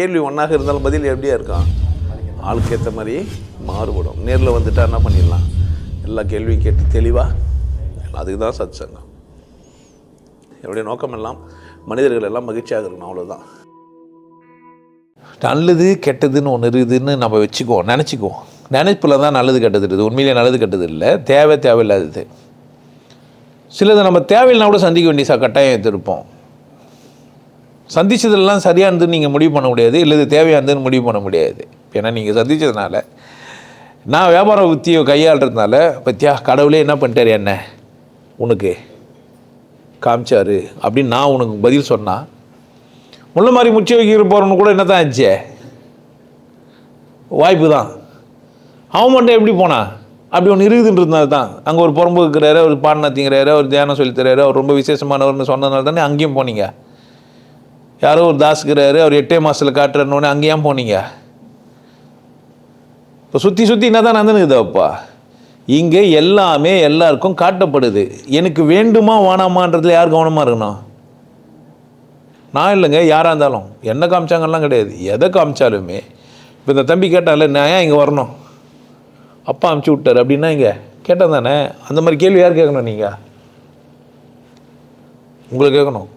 கேள்வி ஒன்றாக இருந்தாலும் பதில் எப்படியா இருக்கான் ஆளுக்கு ஏற்ற மாதிரி மாறுபடும். நேரில் வந்துட்டா என்ன பண்ணிடலாம்? எல்லா கேள்வியும் கேட்டு தெளிவாக அதுக்கு தான் சத் சங்கம் என்னுடைய நோக்கம் எல்லாம் மனிதர்கள் எல்லாம் மகிழ்ச்சியாக இருக்கணும் அவ்வளோதான் நல்லது கெட்டதுன்னு ஒன்று இருக்குதுன்னு நம்ம வச்சுக்குவோம் நினச்சிக்குவோம். நினைப்பில் தான் நல்லது கெட்டது இருக்குது. உண்மையிலேயே நல்லது கெட்டது இல்லை. தேவை தேவையில்லாதது. சிலது நம்ம தேவையில்லைனா கூட சந்திக்க வேண்டிய கட்டாயம் எடுத்திருப்போம் சந்தித்ததெல்லாம் சரியானதுன்னு நீங்கள் முடிவு பண்ண முடியாது இல்லை இது தேவையானதுன்னு முடிவு பண்ண முடியாது. ஏன்னா நீங்கள் சந்திச்சதுனால. நான் வியாபார உத்தியை கையாளுறதுனால பத்தியா கடவுளே என்ன பண்ணிட்டார் என்ன? உனக்கு காமிச்சாரு. அப்படின்னு நான் உனக்கு பதில் சொன்னால் முள்ள மாதிரி முச்சி வைக்கிற போகிறவனு கூட என்ன தான் ஆச்சு? வாய்ப்பு தான் அவன் மட்டும் எப்படி போனான் அப்படி ஒன்று இருக்குதுன்றதுனால தான் அங்கே ஒரு புறம்பு இருக்கிறாரு ஒரு பாடநத்திங்கிறாரு ஒரு தியானம் சொல்லித் தர்றாரு அவர் ரொம்ப விசேஷமானவர்னு சொன்னதுனால தானே அங்கேயும் போனீங்க? யாரோ ஒரு தாஸ்கிறாரு அவர் எட்டே மாதத்தில் காட்டுறனோடனே அங்கேயாம் போனீங்க? இப்போ சுற்றி சுற்றி என்ன தான் நடந்துனுக்குதாப்பா இங்கே எல்லாமே எல்லாருக்கும் காட்டப்படுது. எனக்கு வேண்டுமா வேணாமான்றதுல யார் கவனமாக இருக்கணும்? நான் இல்லைங்க யாராக இருந்தாலும். என்ன காமிச்சாங்கலாம் கிடையாது. எதை காமிச்சாலுமே. இப்போ இந்த தம்பி கேட்டால நான் ஏன் இங்கே வரணும்? அப்பா அமுச்சு விட்டார். அப்படின்னா இங்கே? கேட்டால் தானே. அந்த மாதிரி கேள்வி யார் கேட்கணும் நீங்கள் உங்களுக்கு கேட்கணும்.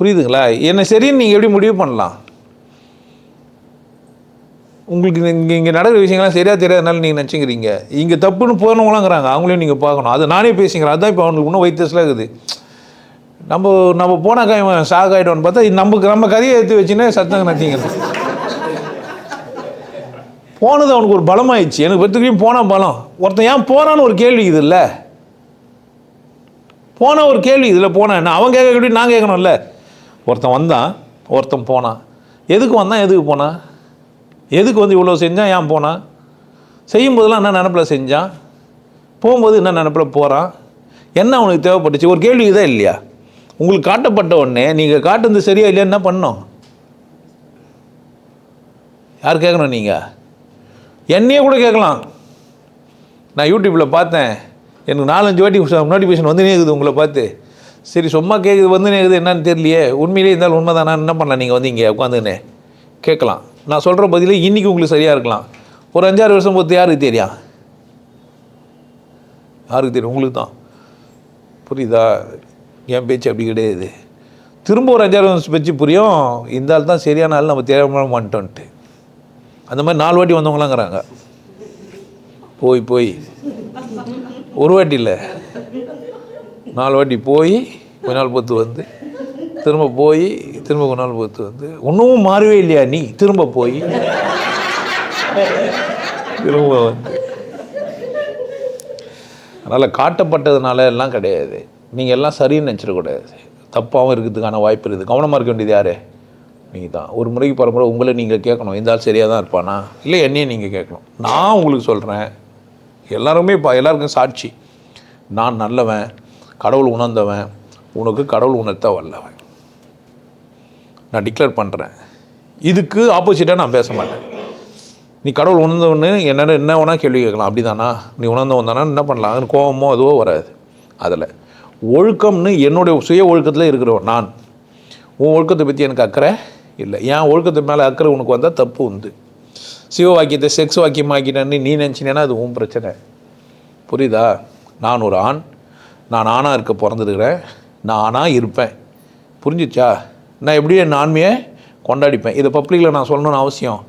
புரியுதுங்களா? என்னை சரின்னு நீங்கள் எப்படி முடிவு பண்ணலாம்? உங்களுக்கு இங்கே இங்கே நடக்கிற விஷயங்கள்லாம் சரியாக தெரியாதனால நீங்கள் நினச்சிக்கிறீங்க. இங்கே தப்புன்னு போனவங்களாங்கிறாங்க அவங்களையும் நீங்கள் பார்க்கணும். அது நானே பேசிக்கிறேன். அதுதான் இப்போ அவனுக்கு இன்னும் வைத்தியஸ்லாம் இருக்குது. நம்ம நம்ம போனாக்கா இவன் சாக ஆகிடுவான்னு பார்த்தா நமக்கு நம்ம கதையை எடுத்து வச்சுன்னா சத்தங்க நத்திங்கிறோம் போனது அவனுக்கு ஒரு பலமாயிடுச்சு. எனக்கு பத்துக்கையும் போன பலம். ஒருத்தன் ஏன் போனான்னு ஒரு கேள்வி இது இல்லை போன ஒரு கேள்வி இதில் போனேன் என்ன? அவன் கேட்க எப்படி நான் கேட்கணும்ல? ஒருத்தன் வந்தான் ஒருத்தன் போனான் எதுக்கு வந்தான் எதுக்கு போனான் எதுக்கு வந்து இவ்வளோ செஞ்சான் ஏன் போனான் செய்யும்போதெல்லாம் என்ன நினப்பில் செஞ்சான் போகும்போது என்ன நினப்பில் போகிறான் என்ன அவனுக்கு தேவைப்பட்டுச்சு? ஒரு கேள்வி இதே இல்லையா? உங்களுக்கு காட்டப்பட்ட உடனே நீங்கள் காட்டுறது சரியா இல்லையா என்ன பண்ணோம் யார் கேட்கணும் நீங்கள் என்னையே கூட கேட்கலாம். நான் யூடியூப்பில் பார்த்தேன். எனக்கு நாலஞ்சு வாட்டி நோட்டிஃபிகேஷன் வந்துனே இருக்குது உங்களை பார்த்து. சரி சும்மா கேட்குது வந்து இருக்குது என்னன்னு தெரியலையே. உண்மையிலே இருந்தாலும் உண்மை தானே என்ன பண்ணலாம்? நீங்கள் வந்து இங்கே உட்காந்துன்னு கேட்கலாம். நான் சொல்கிற பதிலே இன்றைக்கி உங்களுக்கு சரியாக இருக்கலாம். ஒரு அஞ்சாறு வருஷம் பொறுத்து யாருக்கு தெரியும் யாருக்கு தெரியும்? உங்களுக்கு தான். புரியுதா? என் பேச்சு அப்படி கிடையாது. திரும்ப ஒரு அஞ்சாறு வருஷம் பேச்சு புரியும். இந்த ஆள் தான் சரியான ஆள் நம்ம தேவையான அந்த மாதிரி நாலு வாட்டி வந்தவங்களாங்கிறாங்க. போய் போய். ஒரு வாட்டி இல்லை. நாலு வாட்டி போய் கொஞ்ச நாள் பொறுத்து வந்து. திரும்ப போய் திரும்ப கொஞ்ச நாள் பொறுத்து வந்து. ஒன்றும் மாறவே இல்லையா நீ? திரும்ப போய். திரும்ப வந்து. அதனால் காட்டப்பட்டதுனால எல்லாம் கிடையாது. நீங்கள் எல்லாம் சரின்னு நினச்சிடக்கூடாது தப்பாகவும் இருக்கிறதுக்கான வாய்ப்பு இருக்குது. கவனமாக இருக்க வேண்டியது யார்? நீங்கள் தான் ஒரு முறைக்கு பரம்பரை உங்களை நீங்கள் கேட்கணும். இந்த ஆள் சரியாக தான் இருப்பானா? இல்லை என்னையும் நீங்கள் கேட்கணும். நான் உங்களுக்கு சொல்கிறேன் எல்லாருமே இப்போ எல்லாருக்கும் சாட்சி. நான் நல்லவன். கடவுள் உணர்ந்தவன் உனக்கு கடவுள் உணர்த்த வரலவன் நான் டிக்ளேர் பண்ணுறேன் இதுக்கு ஆப்போசிட்டாக நான் பேச மாட்டேன். நீ கடவுள் உணர்ந்தவன்னு என்னென்ன என்ன வேணால் கேள்வி கேட்கலாம். அப்படிதானா? நீ உணர்ந்தவன் தானா? என்ன பண்ணலாம்? அது கோபமோ அதுவோ வராது. அதில் ஒழுக்கம்னு என்னுடைய சுய ஒழுக்கத்தில் இருக்கிறவன் நான். உன் ஒழுக்கத்தை பற்றி எனக்கு அக்கறை இல்லை. என் ஒழுக்கத்து மேலே அக்கறை உனக்கு வந்தால் தப்பு உண்டு. சிவ வாக்கியத்தை செக்ஸ் வாக்கியமாக்கிட்டேன்னு நீ நினச்சினேன்னா அது உன் பிரச்சனை. புரியுதா? நான் ஒரு ஆண். நான் ஆணாக இருக்க பிறந்திருக்கிறேன் நான் ஆணாக இருப்பேன். புரிஞ்சிச்சா? நான் எப்படி என் ஆண்மையை கொண்டாடிப்பேன்? இதை பப்ளிக்கில் நான் சொல்லணும்னு அவசியம்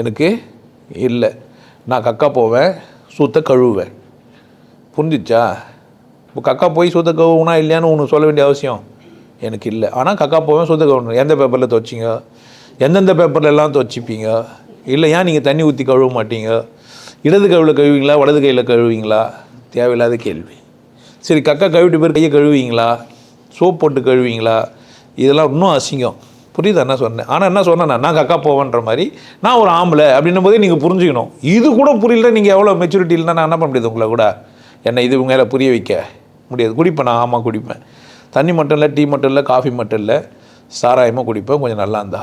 எனக்கு இல்லை. நான் கக்கா போவேன் சூத்த கழுவுவேன். புரிஞ்சிச்சா? இப்போ கக்கா போய் சூத்த கழுவுனா இல்லையான்னு ஒன்று சொல்ல வேண்டிய அவசியம் எனக்கு இல்லை. ஆனால் கக்கா போவேன் சூத்த கழுவணும் எந்த பேப்பரில் துவச்சிங்க? எந்தெந்த பேப்பரில் எல்லாம் துவச்சிப்பீங்க? இல்லை ஏன் நீங்கள் தண்ணி ஊற்றி கழுவ மாட்டீங்க? இடது கழுவில் கழுவிங்களா வலது கையில் கழுவிங்களா தேவையில்லாத கேள்வி. சரி கக்கா கழுவிட்டு பேர் கையை கழுவிங்களா சோப் போட்டு கழுவிங்களா இதெல்லாம் இன்னும் அசிங்கம். புரியுதா? என்ன சொன்னேன். ஆனால் என்ன சொன்னேன் நான், கக்கா போவேன்ற மாதிரி நான் ஒரு ஆம்பளை அப்படின்னும் போதே நீங்கள் புரிஞ்சுக்கணும். இது கூட புரியல நீங்கள் எவ்வளோ மெச்சூரிட்டி இல்லைன்னா நான் என்ன பண்ண முடியாது உங்களை கூட? என்னை இது மேலே புரிய வைக்க முடியாது. குடிப்பேன் நான் ஆமாம் குடிப்பேன். தண்ணி மட்டும் இல்லை டீ மட்டும் இல்லை காஃபி மட்டும் இல்லை சாராயமாக குடிப்பேன். கொஞ்சம் நல்லா இருந்தா.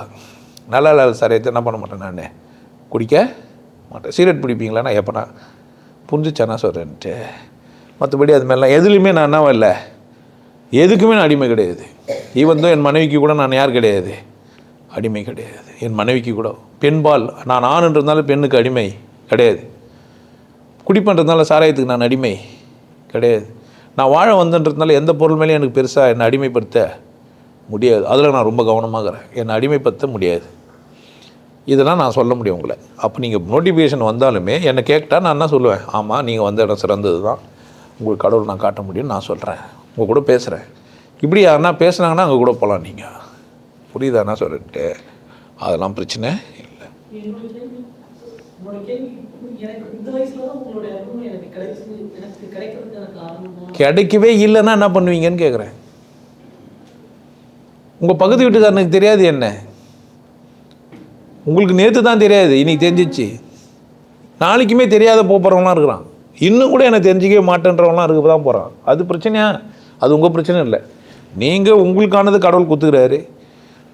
நல்லா இல்லாத சாராயத்தை என்ன பண்ண மாட்டேன் நான்? குடிக்க மாட்டேன். சிகரெட் பிடிப்பீங்களா நான் எப்போனா? நான் புரிஞ்சுச்சா நான் சொல்கிறேன்ட்டு மற்றபடி அது மாதிரிலாம் எதுலேயுமே நான் என்ன இல்லை எதுக்குமே நான் அடிமை கிடையாது. ஈவன் தான் என் மனைவிக்கு கூட நான் யார் கிடையாது. அடிமை கிடையாது. என் மனைவிக்கு கூட. பெண்பால் நான் ஆணுன்றதுனால பெண்ணுக்கு அடிமை கிடையாது. குடிப்பன்றதுனால சாராயத்துக்கு நான் அடிமை கிடையாது. நான் வாழ வந்தன்றதுனால எந்த பொருள் மேலேயும் எனக்கு பெருசாக என்னை அடிமைப்படுத்த முடியாது. அதில் நான் ரொம்ப கவனமாகிறேன். என்னை அடிமைப்படுத்த முடியாது. இதெல்லாம் நான் சொல்ல முடியும் உங்களை. அப்போ நீங்கள் நோட்டிஃபிகேஷன் வந்தாலுமே என்னை கேட்டால் நான் என்ன சொல்லுவேன்? ஆமாம் நீங்கள் வந்த இடம் சிறந்தது தான் உங்களுக்கு கடவுள் நான் காட்ட முடியும்னு நான் சொல்கிறேன். உங்கள் கூட பேசுகிறேன். இப்படி யாருன்னா பேசுனாங்கன்னா அங்கே கூட போகலாம் நீங்கள் புரியுதா நான் சொல்லிட்டு அதெல்லாம் பிரச்சனை இல்லை. கிடைக்கவே இல்லைன்னா என்ன பண்ணுவீங்கன்னு கேட்குறேன் உங்கள் பக்கத்து வீட்டுக்காரனுக்கு தெரியாது என்ன? உங்களுக்கு நேற்று தான் தெரியாது இன்றைக்கி தெரிஞ்சிச்சு. நாளைக்குமே தெரியாத போகிறவங்களாம் இருக்கிறான். இன்னும் கூட எனக்கு தெரிஞ்சிக்கவே மாட்டேன்றவங்களாம் இருக்க தான் போகிறான் அது பிரச்சனையா? அது உங்கள் பிரச்சனை இல்லை. நீங்கள் உங்களுக்கானது கடவுள் குத்துக்கிறாரு.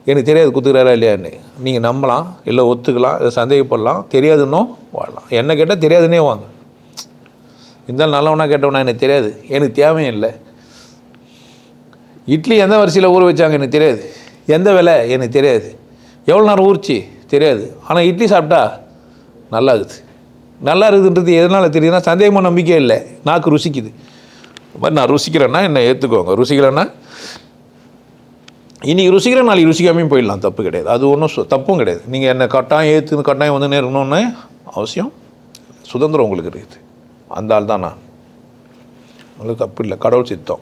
எனக்கு தெரியாது குத்துக்கிறாரா இல்லையான்னு. நீங்கள் நம்பலாம் இல்லை ஒத்துக்கலாம் இல்லை சந்தேகப்படலாம் தெரியாதுன்னும் வாழலாம். என்ன கேட்டால் தெரியாதுன்னே வாங்க. இருந்தாலும் நல்லவனா கேட்டவனா எனக்கு தெரியாது. எனக்கு தேவையும் இல்லை. இட்லி எந்த வரிசையில் ஊற வச்சாங்க எனக்கு தெரியாது. எந்த விலை எனக்கு தெரியாது. எவ்வளோ நேரம் ஊறிச்சு? தெரியாது. ஆனால் இட்லி சாப்பிட்டா நல்லா இருக்குது நல்லா இருக்குதுன்றது எதனால் தெரியுதுன்னா சந்தேகமாக நம்பிக்கை இல்லை. நாக்கு ருசிக்குது. மாதிரி நான் ருசிக்கிறேன்னா என்னை ஏற்றுக்கோங்க ருசிக்கிறேன்னா இன்றைக்கி ருசிக்கிறேன் நாளைக்கு ருசிக்காமையும் போயிடலாம். தப்பு கிடையாது. அது ஒன்றும் தப்பும் கிடையாது. நீங்கள் என்னை கட்டாயம் ஏற்று கட்டாயம் வந்து நேரணும்னு அவசியம் சுதந்திரம் உங்களுக்கு இருக்குது. அந்த ஆள் தான் நான். உங்களுக்கு தப்பு இல்லை. கடவுள் சித்தம்.